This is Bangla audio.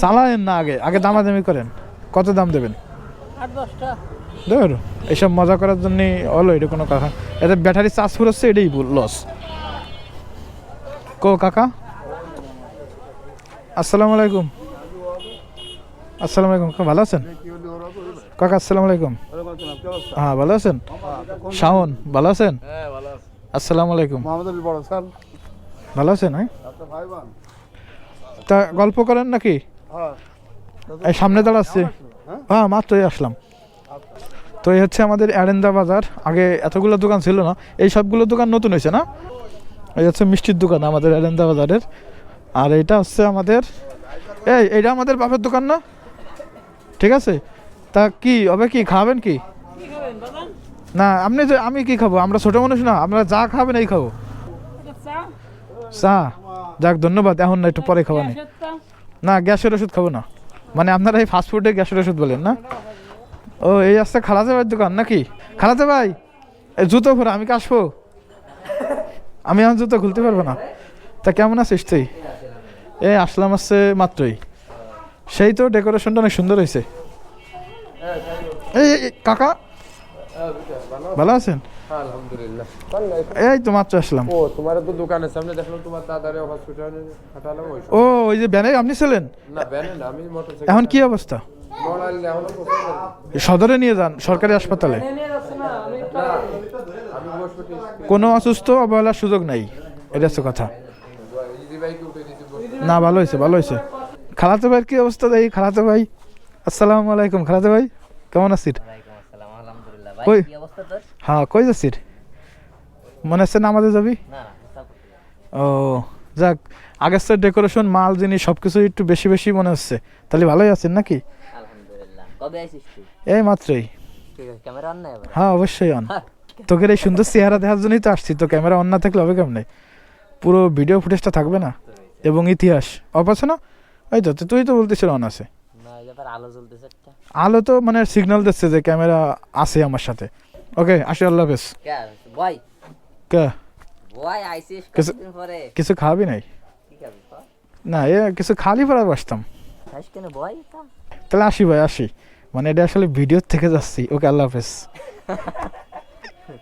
চালায়েন না আগে আগে দামাদামি করেন। কত দাম দেবেন? ধর এইসব মজা করার জন্য হলো এটা কোনো কথা। এতে ব্যাটারি চার্জ ফুরোচ্ছে এটাই লস কো কাকা? আসসালামু আলাইকুম। আসসালামু আলাইকুম ভালো আছেন? কাকা আসসালামু আলাইকুম। হ্যাঁ ভালো আছেন? শাওন ভালো আছেন? আসসালামু আলাইকুম। ভালো আছেন হ্যাঁ? তা গল্প করেন নাকি? সামনে দাঁড়াচ্ছে। হ্যাঁ? মাত্রই আসলাম। তো এই হচ্ছে আমাদের অ্যারেন্দা বাজার। আগে এতগুলো দোকান ছিল না এই সবগুলো দোকান নতুন হয়েছে না? এই হচ্ছে মিষ্টির দোকান আমাদের অ্যারেন্দা বাজারের। আর এটা হচ্ছে আমাদের এই এইটা আমাদের বাপের দোকান না? ঠিক আছে? তা কি হবে কি খাবেন কি? কি খাবেন বাদাম না আপনি যে আমি কি খাব? আমরা ছোট মানুষ না আমরা যা খাবেন এই খাব। চা? যাক ধন্যবাদ এখন না একটু পরে খাব না গ্যাসের চা? না গ্যাসের ওষুধ খাব না। মানে আপনারা এই ফাস্টফুডে গ্যাসের ওষুধ বলেন না? ও এই আসছে খালাতে ভাইয়ের দোকান নাকি? খালাতে ভাই জুতো পরে আমি কি আসব আমি আমার জুতো খুলতে পারব না। তা কেমন আছিস তুই? এই আসলাম আসছে মাত্রই। সেই তো ডেকোরেশনটা অনেক সুন্দর হয়েছে। এই, কাকা ভালো আছেন? হ্যাঁ আলহামদুলিল্লাহ এই তো মাত্র আসলাম। ও তোমার তো দোকানের সামনে দেখলাম তোমার দাদারে হসপিটালে হাঁটালাম ও ওই যে ব্যানে আপনি ছিলেন? না ব্যানে না আমি মোটরসাইকেল এখন কি অবস্থা? সদরে নিয়ে যান সরকারি হাসপাতালে। কোনো অসুস্থ অবহেলার সুযোগ নাই। এটা হচ্ছে কথা। না ভালো হয়েছে ভালো হয়েছে। খালাতো ভাইয়ের কি অবস্থা? দেই খালাতো ভাই। আসসালামু আলাইকুম খালাতো ভাই। কেমন আছিস ওয়ালাইকুম আসসালাম আলহামদুলিল্লাহ ভাই কই? কি অবস্থা তোর? হ্যাঁ কই যাচ্ছিস? মনে হচ্ছে নামাজে যাবি? ও যাক আগের স্যার ডেকোরেশন মাল জিনিস সব কিছু একটু বেশি বেশি মনে হচ্ছে। তাহলে ভালোই আছেন নাকি? এই মাত্রই। হ্যাঁ অবশ্যই অন তোকে এই সুন্দর চেহারা দেখার জন্যই তো আসছি। তো ক্যামেরা অন না থাকলে হবে কেমনে? পুরো ভিডিও ফুটেজটা থাকবে না? এবং ইতিহাস। অফ আছে না? ওই তো তুই তো বলতেছিল অন আছে। আলো জ্বলতেছে একটা। আলো তো মানে সিগন্যাল দিচ্ছে যে ক্যামেরা আছে আমার সাথে। ওকে আসি আল্লাহ হাফেজ। কে? আইছিস কিছু- কতদিন পরে? কিছু খাবি নাই? কি খাবি না এ কিছু খালি পরে বসতাম। কেন তাহলে আসি ভাই আসি। মানে এটা আসলে ভিডিওর থেকে যাচ্ছি। ওকে আল্লাহ হাফেজ।